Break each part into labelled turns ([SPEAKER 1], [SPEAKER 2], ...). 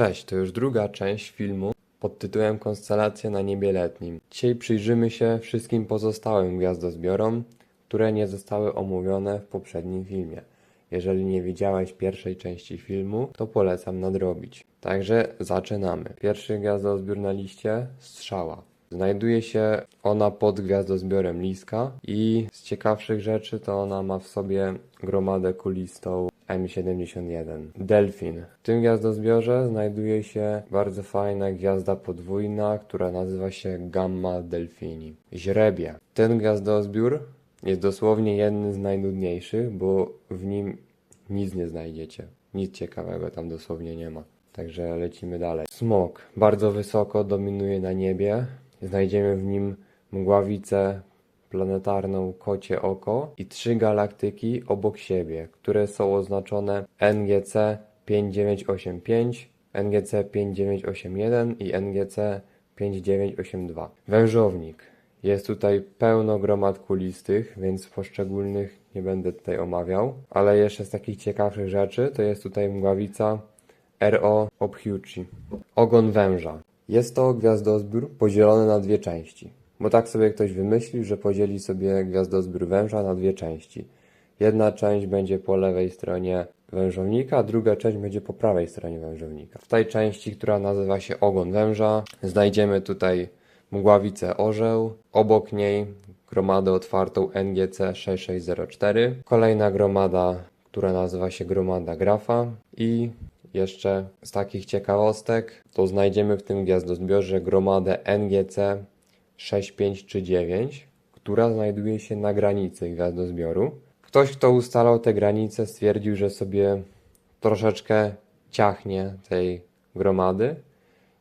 [SPEAKER 1] Cześć, to już druga część filmu pod tytułem Konstelacja na niebie letnim. Dzisiaj przyjrzymy się wszystkim pozostałym gwiazdozbiorom, które nie zostały omówione w poprzednim filmie. Jeżeli nie widziałeś pierwszej części filmu, to polecam nadrobić. Także zaczynamy. Pierwszy gwiazdozbiór na liście Strzała. Znajduje się ona pod gwiazdozbiorem Liska i z ciekawszych rzeczy to ona ma w sobie gromadę kulistą M71. Delfin. W tym gwiazdozbiorze znajduje się bardzo fajna gwiazda podwójna, która nazywa się Gamma Delfini. Źrebie. Ten gwiazdozbiór jest dosłownie jednym z najnudniejszych, bo w nim nic nie znajdziecie. Nic ciekawego tam dosłownie nie ma. Także lecimy dalej. Smok. Bardzo wysoko dominuje na niebie. Znajdziemy w nim mgławicę planetarną Kocie Oko i trzy galaktyki obok siebie, które są oznaczone NGC 5985, NGC 5981 i NGC 5982. Wężownik. Jest tutaj pełno gromad kulistych, więc poszczególnych nie będę tutaj omawiał, ale jeszcze z takich ciekawszych rzeczy to jest tutaj mgławica RO Obhuci. Ogon węża. Jest to gwiazdozbiór podzielony na dwie części. Bo tak sobie ktoś wymyślił, że podzieli sobie gwiazdozbiór węża na dwie części. Jedna część będzie po lewej stronie wężownika, a druga część będzie po prawej stronie wężownika. W tej części, która nazywa się ogon węża, znajdziemy tutaj mgławicę orzeł, obok niej gromadę otwartą NGC 6604, kolejna gromada, która nazywa się gromada grafa i jeszcze z takich ciekawostek to znajdziemy w tym gwiazdozbiorze gromadę NGC 6539, która znajduje się na granicy gwiazdozbioru. Ktoś, kto ustalał te granice, stwierdził, że sobie troszeczkę ciachnie tej gromady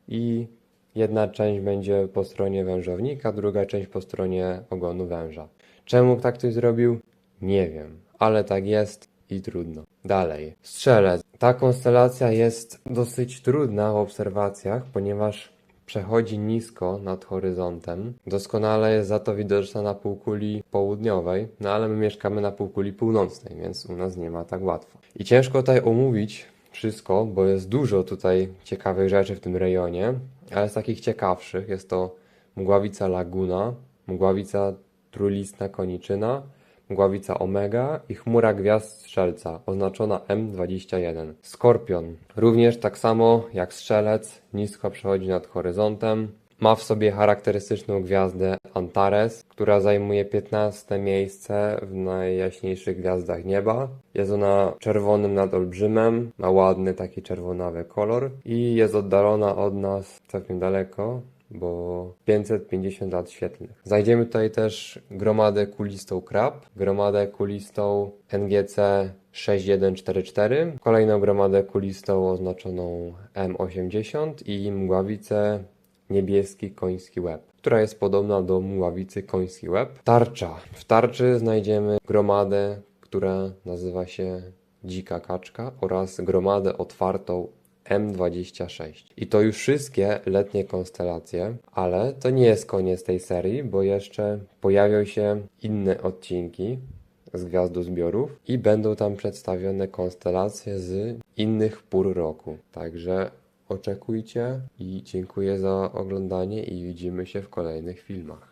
[SPEAKER 1] i jedna część będzie po stronie wężownika, druga część po stronie ogonu węża. Czemu tak ktoś zrobił? Nie wiem, ale tak jest i trudno. Dalej. Strzelec. Ta konstelacja jest dosyć trudna w obserwacjach, ponieważ przechodzi nisko nad horyzontem. Doskonale jest za to widoczna na półkuli południowej, no ale my mieszkamy na półkuli północnej, więc u nas nie ma tak łatwo. I ciężko tutaj omówić wszystko, bo jest dużo tutaj ciekawych rzeczy w tym rejonie, ale z takich ciekawszych jest to mgławica laguna, mgławica trójlistna koniczyna, mgławica omega i chmura gwiazd strzelca, oznaczona M21. Skorpion. Również tak samo jak strzelec, nisko przechodzi nad horyzontem. Ma w sobie charakterystyczną gwiazdę Antares, która zajmuje 15 miejsce w najjaśniejszych gwiazdach nieba. Jest ona czerwonym nad olbrzymem, ma ładny taki czerwonawy kolor i jest oddalona od nas całkiem daleko, bo 550 lat świetlnych. Znajdziemy tutaj też gromadę kulistą krab, gromadę kulistą NGC 6144, kolejną gromadę kulistą oznaczoną M80 i mgławicę niebieski koński łeb, która jest podobna do mgławicy koński łeb. Tarcza. W tarczy znajdziemy gromadę, która nazywa się dzika kaczka oraz gromadę otwartą M26. I to już wszystkie letnie konstelacje, ale to nie jest koniec tej serii, bo jeszcze pojawią się inne odcinki z gwiazdozbiorów i będą tam przedstawione konstelacje z innych pór roku. Także oczekujcie i dziękuję za oglądanie i widzimy się w kolejnych filmach.